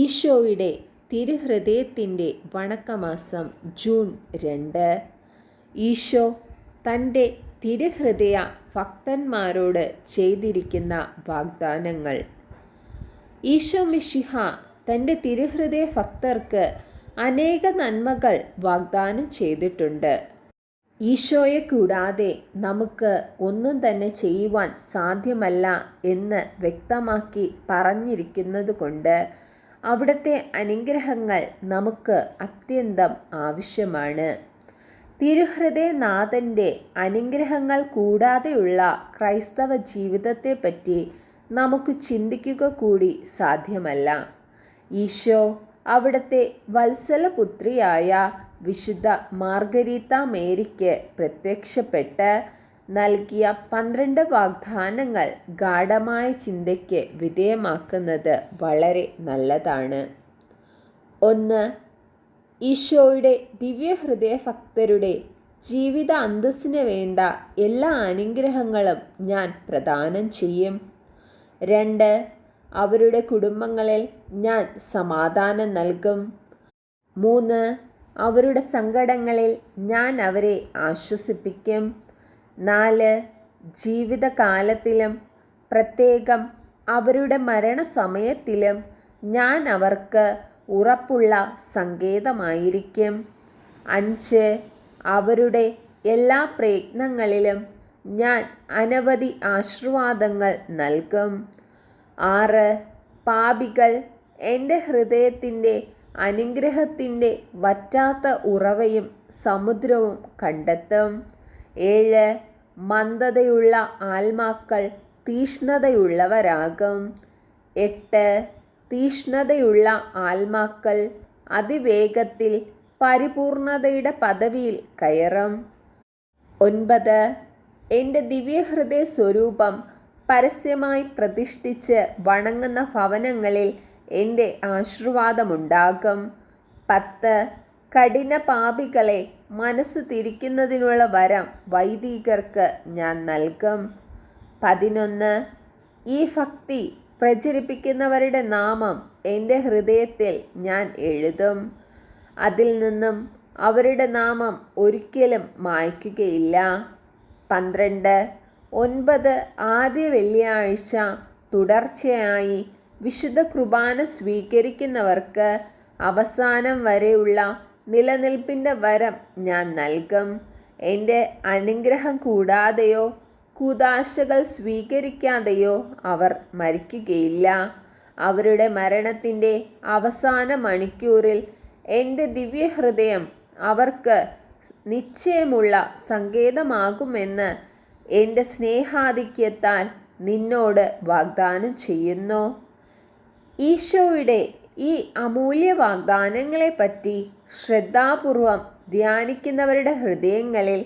ഈശോയുടെ തിരുഹൃദയത്തിന്റെ വണക്കമാസം ജൂൺ രണ്ട്. ഈശോ തന്റെ തിരുഹൃദയ ഭക്തന്മാരോട് ചെയ്തിരിക്കുന്ന വാഗ്ദാനങ്ങൾ. ഈശോ മിഷിഹ തന്റെ തിരുഹൃദയ ഭക്തർക്ക് അനേക നന്മകൾ വാഗ്ദാനം ചെയ്തിട്ടുണ്ട്. ഈശോയെ കൂടാതെ നമുക്ക് ഒന്നും തന്നെ ചെയ്യുവാൻ സാധ്യമല്ല എന്ന് വ്യക്തമാക്കി പറഞ്ഞിരിക്കുന്നത് കൊണ്ട് അവിടുത്തെ അനുഗ്രഹങ്ങൾ നമുക്ക് അത്യന്തം ആവശ്യമാണ്. തിരുഹൃദയനാഥന്റെ അനുഗ്രഹങ്ങൾ കൂടാതെയുള്ള ക്രൈസ്തവ ജീവിതത്തെപ്പറ്റി നമുക്ക് ചിന്തിക്കുക കൂടി സാധ്യമല്ല. ഈശോ അവിടുത്തെ വത്സലപുത്രിയായ വിശുദ്ധ മാർഗരീത്ത മേരിക്ക് പ്രത്യക്ഷപ്പെട്ട് നൽകിയ പന്ത്രണ്ട് വാഗ്ദാനങ്ങൾ ഗാഢമായ ചിന്തയ്ക്ക് വിധേയമാക്കുന്നത് വളരെ നല്ലതാണ്. ഒന്ന് ഈശോയുടെ ദിവ്യഹൃദയ ഭക്തരുടെ ജീവിത അന്തസ്സിന് വേണ്ട എല്ലാ അനുഗ്രഹങ്ങളും ഞാൻ പ്രദാനം ചെയ്യും. രണ്ട് അവരുടെ കുടുംബങ്ങളിൽ ഞാൻ സമാധാനം നൽകും. മൂന്ന് അവരുടെ സങ്കടങ്ങളിൽ ഞാൻ അവരെ ആശ്വസിപ്പിക്കും. നാല് ജീവിതകാലത്തിലും പ്രത്യേകം അവരുടെ മരണസമയത്തിലും ഞാൻ അവർക്ക് ഉറപ്പുള്ള സങ്കേതമായിരിക്കും. അഞ്ച് അവരുടെ എല്ലാ പ്രയത്നങ്ങളിലും ഞാൻ അനവധി ആശീർവാദങ്ങൾ നൽകും. ആറ് പാപികൾ എന്റെ ഹൃദയത്തിന്റെ അനുഗ്രഹത്തിന്റെ വറ്റാത്ത ഉറവയും സമുദ്രവും കണ്ടെത്തും. ഏഴ് മന്ദതയുള്ള ആത്മാക്കൾ തീഷ്ണതയുള്ളവരാകും. എട്ട് തീഷ്ണതയുള്ള ആത്മാക്കൾ അതിവേഗത്തിൽ പരിപൂർണതയുടെ പദവിയിൽ കയറും. ഒൻപത് എന്റെ ദിവ്യഹൃദയ സ്വരൂപം പരസ്യമായി പ്രതിഷ്ഠിച്ച് വണങ്ങുന്ന ഭവനങ്ങളിൽ എന്റെ ആശീർവാദമുണ്ടാകും. പത്ത് കഠിന പാപികളെ മനസ്സ് തിരിക്കുന്നതിനുള്ള വരം വൈദികർക്ക് ഞാൻ നൽകും. പതിനൊന്ന് ഈ ഭക്തി പ്രചരിപ്പിക്കുന്നവരുടെ നാമം എന്റെ ഹൃദയത്തിൽ ഞാൻ എഴുതും. അതിൽ നിന്നും അവരുടെ നാമം ഒരിക്കലും മായ്ക്കുകയില്ല. പന്ത്രണ്ട് ഒൻപത് ആദ്യ വെള്ളിയാഴ്ച തുടർച്ചയായി വിശുദ്ധ കുർബാന സ്വീകരിക്കുന്നവർക്ക് അവസാനം വരെയുള്ള നിലനിൽപ്പിന്റെ വരം ഞാൻ നൽകും. എന്റെ അനുഗ്രഹം കൂടാതെയോ കുതാശകൾ സ്വീകരിക്കാതെയോ അവർ മരിക്കുകയില്ല. അവരുടെ മരണത്തിന്റെ അവസാന മണിക്കൂറിൽ എന്റെ ദിവ്യഹൃദയം അവർക്ക് നിശ്ചയമുള്ള സങ്കേതമാകുമെന്ന് എന്റെ സ്നേഹാധിക്യത്താൽ നിന്നോട് വാഗ്ദാനം ചെയ്യുന്നു. ഈശോയുടെ ഈ അമൂല്യ വാഗ്ദാനങ്ങളെപ്പറ്റി ശ്രദ്ധാപൂർവം ധ്യാനിക്കുന്നവരുടെ ഹൃദയങ്ങളിൽ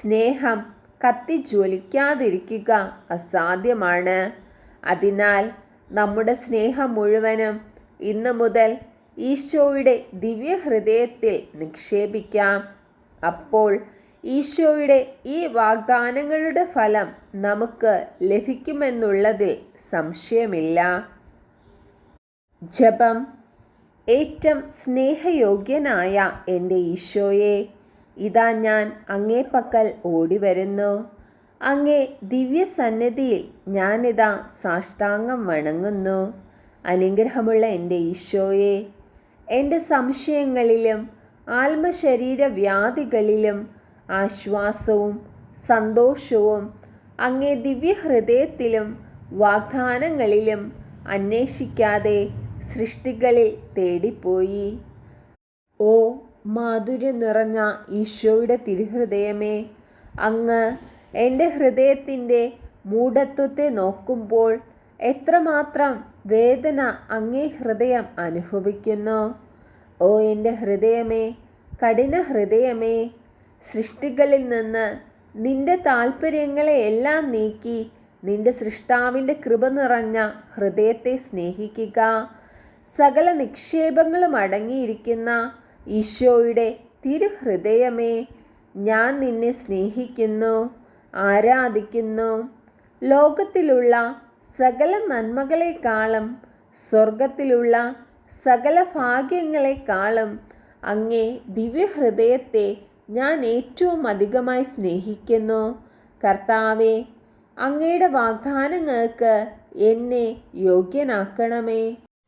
സ്നേഹം കത്തിജ്വലിക്കാതിരിക്കുക അസാധ്യമാണ്. അതിനാൽ നമ്മുടെ സ്നേഹം മുഴുവനും ഇന്നു മുതൽ ഈശോയുടെ ദിവ്യഹൃദയത്തിൽ നിക്ഷേപിക്കാം. അപ്പോൾ ഈശോയുടെ ഈ വാഗ്ദാനങ്ങളുടെ ഫലം നമുക്ക് ലഭിക്കുമെന്നുള്ളതിൽ സംശയമില്ല. ജപം ഏറ്റവും സ്നേഹയോഗ്യനായ എന്റെ ഈശോയെ ഇതാ ഞാൻ അങ്ങേപ്പക്കൽ ഓടി വരുന്നു അങ്ങേ ദിവ്യസന്നിധിയിൽ ഞാനിതാ സാഷ്ടാംഗം വണങ്ങുന്നു. അനുഗ്രഹമുള്ള എന്റെ ഈശോയെ എന്റെ സംശയങ്ങളിലും ആത്മശരീര വ്യാധികളിലും ആശ്വാസവും സന്തോഷവും അങ്ങേ ദിവ്യഹൃദയത്തിലും വാഗ്ദാനങ്ങളിലും അന്വേഷിക്കാതെ സൃഷ്ടികളിൽ തേടിപ്പോയി. ഓ മാധുര്യം നിറഞ്ഞ ഈശോയുടെ തിരുഹൃദയമേ അങ്ങ് എന്റെ ഹൃദയത്തിന്റെ മൂഢത്വത്തെ നോക്കുമ്പോൾ എത്രമാത്രം വേദന അങ്ങേ ഹൃദയം അനുഭവിക്കുന്നു. ഓ എന്റെ ഹൃദയമേ കഠിന ഹൃദയമേ സൃഷ്ടികളിൽ നിന്ന് നിന്റെ താല്പര്യങ്ങളെ എല്ലാം നീക്കി നിന്റെ സൃഷ്ടാവിന്റെ കൃപ നിറഞ്ഞ ഹൃദയത്തെ സ്നേഹിക്കുക. സകല നിക്ഷേപങ്ങളും അടങ്ങിയിരിക്കുന്ന ഈശോയുടെ തിരുഹൃദയമേ ഞാൻ നിന്നെ സ്നേഹിക്കുന്നു ആരാധിക്കുന്നു. ലോകത്തിലുള്ള സകല നന്മകളെക്കാളും സ്വർഗത്തിലുള്ള സകല ഭാഗ്യങ്ങളെക്കാളും അങ്ങേ ദിവ്യഹൃദയത്തെ ഞാൻ ഏറ്റവും അധികമായി സ്നേഹിക്കുന്നു. കർത്താവെ അങ്ങയുടെ വാഗ്ദാനങ്ങൾക്ക് എന്നെ യോഗ്യനാക്കണമേ.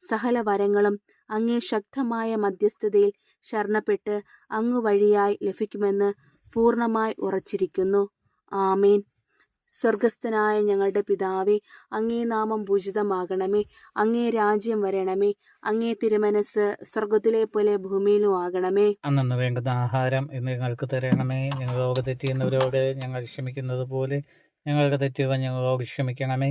സകല വരങ്ങളും അങ്ങേ ശക്തമായ മധ്യസ്ഥതയിൽ ശരണപ്പെട്ട് അങ്ങു വഴിയായി ലഭിക്കുമെന്ന് പൂർണമായി ഉറച്ചിരിക്കുന്നു. ആമേൻ. സ്വർഗസ്ഥനായ ഞങ്ങളുടെ പിതാവേ അങ്ങേ നാമം പൂജിതമാകണമേ അങ്ങേ രാജ്യം വരണമേ അങ്ങേ തിരുമനസ് സ്വർഗത്തിലെ പോലെ ഭൂമിയിലും ആകണമേ. അന്നു വേണ്ടുന്ന ആഹാരം ഇന്ന് ഞങ്ങൾക്ക് തരണമേ. ഞങ്ങൾ തെറ്റിയുന്നവരോട് ഞങ്ങൾ ക്ഷമിക്കുന്നത് പോലെ ഞങ്ങൾക്ക് തെറ്റുവാൻ ഞങ്ങളോട് ക്ഷമിക്കണമേ.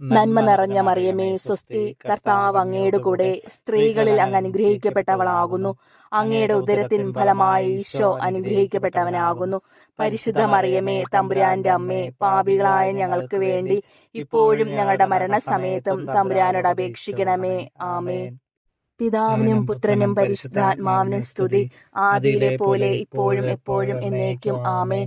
നന്മ നിറഞ്ഞ മറിയമേ സ്വസ്തി കർത്താവ് അങ്ങയുടെ കൂടെ സ്ത്രീകളിൽ അങ്ങ് അനുഗ്രഹിക്കപ്പെട്ടവളാകുന്നു. അങ്ങയുടെ ഉദരത്തിൻ ഫലമായി ഈശോ അനുഗ്രഹിക്കപ്പെട്ടവനാകുന്നു. പരിശുദ്ധ മറിയമേ തമ്പുരാന്റെ അമ്മേ പാപികളായ ഞങ്ങൾക്ക് വേണ്ടി ഇപ്പോഴും ഞങ്ങളുടെ മരണസമയത്തും തമ്പുരാനോട് അപേക്ഷിക്കണമേ. ആമേ പിതാവിനും പുത്രനും പരിശുദ്ധാത്മാവിനും സ്തുതി. ആദിയിലെ പോലെ ഇപ്പോഴും എപ്പോഴും എന്നേക്കും. ആമേൻ.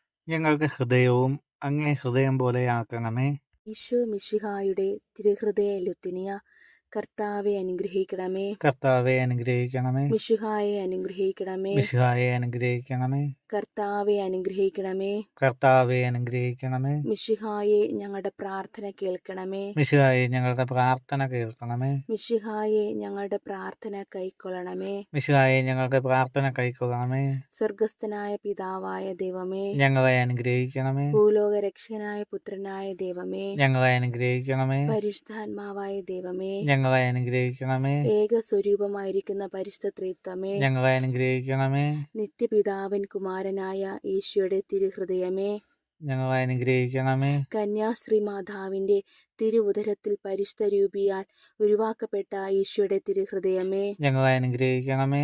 ഞങ്ങൾക്ക് ഹൃദയവും അങ്ങേ ഹൃദയം പോലെ ആക്കണമേ. ഈശോ മിശിഹായുടെ തിരുഹൃദയ ലുത്തിനിയ കർത്താവെ അനുഗ്രഹിക്കണമേ. കർത്താവെ അനുഗ്രഹിക്കണമേ. മിശുഹായെ അനുഗ്രഹിക്കണമേ. മിശിഹായെ അനുഗ്രഹിക്കണമേ. കർത്താവെ അനുഗ്രഹിക്കണമേ. കർത്താവെ അനുഗ്രഹിക്കണമേ. മിശിഹായെ ഞങ്ങളുടെ പ്രാർത്ഥന കേൾക്കണമേ. മിശിഹായെ ഞങ്ങളുടെ പ്രാർത്ഥന കേൾക്കണമേ. മിശിഹായെ ഞങ്ങളുടെ പ്രാർത്ഥന കൈക്കൊള്ളണമേ. മിശിഹായെ ഞങ്ങളുടെ പ്രാർത്ഥന കൈക്കൊള്ളണമേ. സ്വർഗസ്ഥനായ പിതാവായ ദൈവമേ. ഞങ്ങളെ അനുഗ്രഹിക്കണമേ. ഭൂലോക രക്ഷകനായ പുത്രനായ ദൈവമേ. ഞങ്ങളെ അനുഗ്രഹിക്കണമേ. പരിശുദ്ധാത്മാവായ ദൈവമേ. ഞങ്ങളെ അനുഗ്രഹിക്കണമേ. ഏക സ്വരൂപമായിരിക്കുന്ന പരിശുദ്ധ ത്രിത്വമേ. ഞങ്ങളെ അനുഗ്രഹിക്കണമേ. നിത്യപിതാവൻ കുമാരനായ ഈശോയുടെ തിരുഹൃദയമേ. ഞങ്ങളെ അനുഗ്രഹിക്കണമേ. കന്യാശ്രീ മാതാവിന്റെ തിരുവുദരത്തിൽ പരിശുദ്ധ രൂപിയാൽ ഉരുവാക്കപ്പെട്ട ഈശോയുടെ തിരുഹൃദയമേ. ഞങ്ങളെ അനുഗ്രഹിക്കണമേ.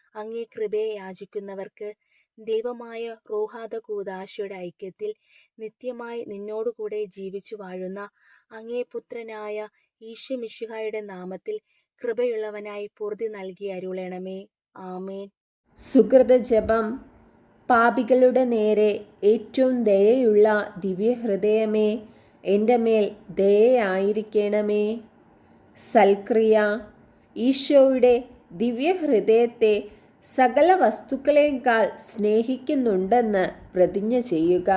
അങ്ങേ കൃപയെ യാചിക്കുന്നവർക്ക് ദൈവമായ റോഹാദ കൂദാശയുടെ ഐക്യത്തിൽ നിത്യമായി നിന്നോടുകൂടെ ജീവിച്ചു വാഴുന്ന അങ്ങേ പുത്രനായ ഈശ്വമിഷുഹായുടെ നാമത്തിൽ കൃപയുള്ളവനായി പൂർതി നൽകി അരുളണമേ. ആമേൻ. സുഹൃത ജപം പാപികളുടെ നേരെ ഏറ്റവും ദയയുള്ള ദിവ്യഹൃദയമേ എന്റെ മേൽ ദയയായിരിക്കണമേ. സൽക്രിയ ഈശോയുടെ ദിവ്യഹൃദയത്തെ സകല വസ്തുക്കളേക്കാൾ സ്നേഹിക്കുന്നുണ്ടെന്ന് പ്രതിജ്ഞ ചെയ്യുക.